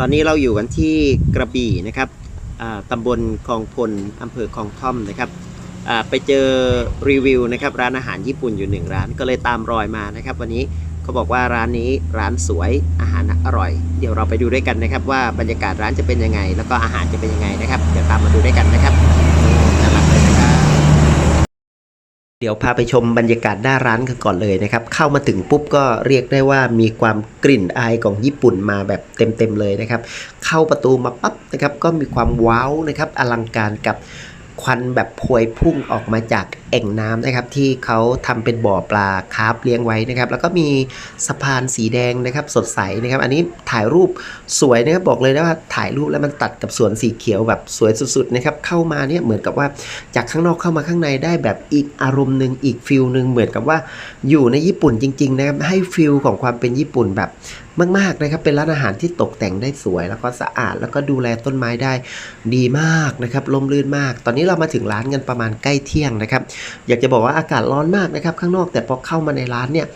ตอนนี้เราอยู่กันที่กระบี่นะครับตำบลคลองพลอำเภอคลองท่อมนะครับไปเจอรีวิวนะครับร้านอาหารญี่ปุ่นอยู่หนึ่งร้านก็เลยตามรอยมานะครับ วันนี้เขาบอกว่าร้านนี้ร้านสวยอาหารอร่อย เดี๋ยวเราไปดูด้วยกันนะครับ ว่าบรรยากาศร้านจะเป็นยังไง แล้วก็อาหารจะเป็นยังไงนะครับ เดี๋ยวตามมาดูด้วยกันนะครับน่ารักเลยนะครับ เดี๋ยวพาไปชมบรรยากาศหน้าร้านกันก่อนเลยนะครับ เข้ามาถึงปุ๊บก็เรียกได้ว่ามีความกลิ่นอายของญี่ปุ่นมาแบบเต็มๆเลยนะครับ เข้าประตูมาปั๊บนะครับก็มีความว้าวนะครับอลังการกับ ควันแบบพวยพุ่งออกมาจากแอ่งน้ำนะครับ ที่เขาทำเป็นบ่อปลาคาร์ฟเลี้ยงไว้นะครับ แล้วก็มีสะพานสีแดงนะครับ สดใสนะครับ อันนี้ถ่ายรูปสวยนะครับบอกเลยนะว่าถ่ายรูปแล้วมันตัดกับสวนสีเขียวแบบสวยสุดๆนะครับเข้ามาเนี่ยเหมือนกับว่าจากข้างนอกเข้ามาข้างในได้แบบอีกอารมณ์หนึ่งอีกฟิลหนึ่งเหมือนกับว่าอยู่ในญี่ปุ่นจริงๆนะครับให้ฟิลของความเป็นญี่ปุ่นแบบ มากๆนะครับ เป็นร้านอาหารที่ตกแต่งได้สวย แล้วก็สะอาดแล้วก็ดูแลต้นไม้ได้ดีมากนะครับลมลื่นมาก ตอนนี้เรามาถึงร้านกันประมาณใกล้เที่ยงนะครับ อยากจะบอกว่าอากาศร้อนมากนะครับ ข้างนอกแต่พอเข้ามาในร้านเนี่ย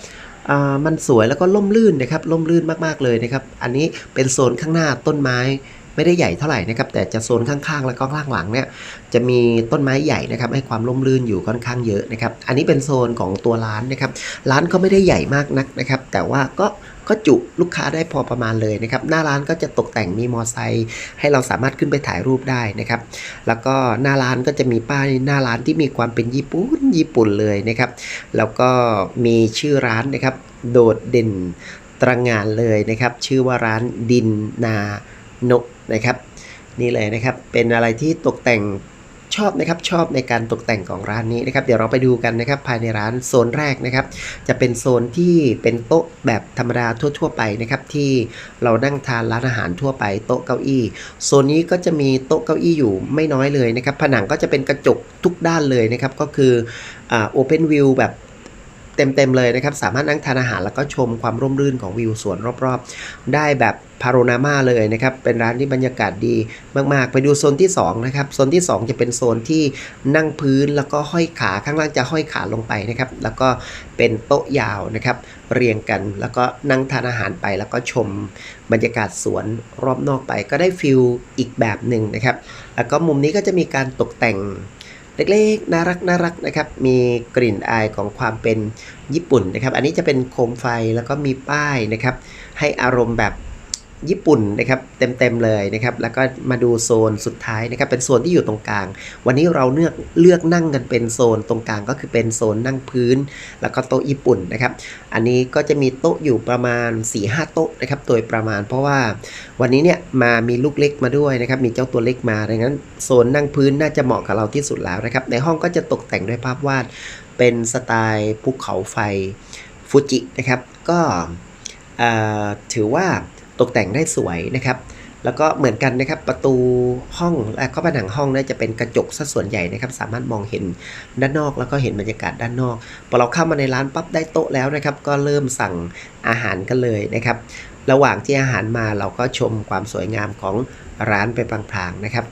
มันสวยแล้วก็ล่มลื่นนะครับล่มลื่นมากๆเลยนะครับ อันนี้เป็นโซนข้างหน้าต้นไม้ไม่ได้ใหญ่เท่าไหร่นะครับ แต่จะโซนข้างๆ แล้วก็ข้างหลังเนี่ยจะมีต้นไม้ใหญ่นะครับ ให้ความร่มรื่นอยู่ค่อนข้างเยอะนะครับ อันนี้เป็นโซนของตัวร้านนะครับ ร้านก็ไม่ได้ใหญ่มากนักนะครับ แต่ว่าก็ก็จุลูกค้าได้พอประมาณเลยนะครับ หน้าร้านก็จะตกแต่งมีมอไซค์ให้เราสามารถขึ้นไปถ่ายรูปได้นะครับ แล้วก็หน้าร้านก็จะมีป้ายหน้าร้านที่มีความเป็นญี่ปุ่นญี่ปุ่นเลยนะครับ แล้วก็มีชื่อร้านนะครับ โดดเด่นตระงานเลยนะครับ ชื่อว่าร้านดินนาโนนะครับ นี่เลยนะครับ เป็นอะไรที่ตกแต่ง ชอบนะครับชอบในการตกแต่งของร้านนี้นะครับ เดี๋ยวเราไปดูกันนะครับภายในร้านโซนแรกนะครับ จะเป็นโซนที่เป็นโต๊ะแบบธรรมดาทั่ว ๆ ไปนะครับ ที่เรานั่งทานร้านอาหารทั่วไป โต๊ะเก้าอี้โซนนี้ก็จะมีโต๊ะเก้าอี้อยู่ไม่น้อยเลยนะครับ ผนังก็จะเป็นกระจกทุกด้านเลยนะครับ ก็คืออ่าโอเพนวิวแบบ เต็มๆเลยนะครับ สามารถนั่งทานอาหารแล้วก็ชมความร่มรื่นของวิวสวนรอบๆ ได้แบบพาโรนามาเลยนะครับ เป็นร้านที่บรรยากาศดีมากๆ ไปดูโซนที่2นะครับ โซนที่ 2 จะเป็นโซนที่นั่งพื้นแล้วก็ห้อยขาข้างล่างจะห้อยขาลงไปนะครับ แล้วก็เป็นโต๊ะยาวนะครับ เรียงกันแล้วก็นั่งทานอาหารไป แล้วก็ชมบรรยากาศสวนรอบนอกไป ก็ได้ฟิลอีกแบบหนึ่งนะครับ แล้วก็มุมนี้ก็จะมีการตกแต่ง เล็กๆ น่ารักน่ารักนะครับ มีกลิ่นอายของความเป็นญี่ปุ่นนะครับ อันนี้จะเป็นโคมไฟแล้วก็มีป้ายนะครับ ให้อารมณ์แบบ ญี่ปุ่นนะครับเต็มๆเลยนะครับแล้วก็มาดูโซนสุดท้ายนะครับเป็นโซนที่อยู่ตรงกลาง วันนี้เราเลือกเลือกนั่งกันเป็นโซนตรงกลางก็คือเป็นโซนนั่งพื้น แล้วก็โต๊ะญี่ปุ่นนะครับอันนี้ก็จะมีโต๊ะอยู่ประมาณ4ีหโต๊ะนะครับโดยประมาณ เพราะว่าวันนี้เนี่ยมามีลูกเล็กมาด้วยนะครับมีเจ้าตัวเล็กมาดังนั้นโซนนั่งพื้นน่าจะเหมาะกับเราที่สุดแล้วนะครับในห้องก็จะตกแต่งด้วยภาพวาดเป็นสไตล์ภูเขาไฟฟูจินะครับก็ถือว่า ตกแต่งได้สวยนะครับ แล้วก็เหมือนกันนะครับประตูห้องและก็ผนังห้องนะ่จะเป็นกระจกซะส่วนใหญ่นะครับ สามารถมองเห็นด้านนอกแล้วก็เห็นบรรยากาศด้านนอกพอเราเข้ามาในร้านปั๊บได้โต๊ะแล้วนะครับ ก็เริ่มสั่งอาหารกันเลยนะครับ ระหว่างที่อาหารมาเราก็ชมความสวยงามของร้านไปพลางๆนะครับ